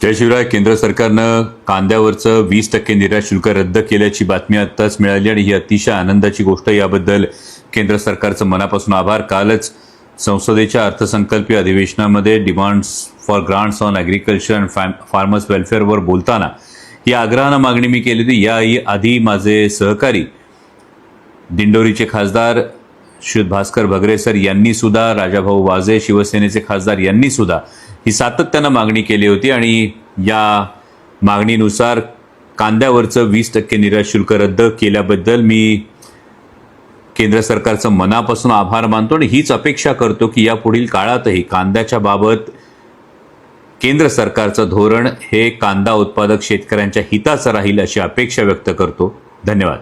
त्याशिवाय केंद्र सरकारनं कांद्यावरचं वीस टक्के निर्यात शुल्क रद्द केल्याची बातमी आत्ताच मिळाली आणि ही अतिशय आनंदाची गोष्ट याबद्दल केंद्र सरकारचं मनापासून आभार. कालच संसदेच्या अर्थसंकल्पीय अधिवेशनामध्ये demands for grants on agriculture and farmers वेलफेअरवर बोलताना या आग्रहानं मागणी मी केली होती. या आधी माझे सहकारी दिंडोरीचे खासदार श्री भास्कर भगरे सर यांनी सुद्धा राजाभाऊ वाजे शिवसेनेचे खासदार यांनी सुद्धा ही सातत्यानं मागणी केली होती आणि या मागणीनुसार कांद्यावरचं वीस टक्के निर्यात शुल्क रद्द केल्याबद्दल मी केंद्र सरकारचं मनापासून आभार मानतो आणि हीच अपेक्षा करतो की यापुढील काळातही कांद्याच्या बाबत केंद्र सरकारचं धोरण हे कांदा उत्पादक शेतकऱ्यांच्या हिताचं राहील अशी अपेक्षा व्यक्त करतो. धन्यवाद.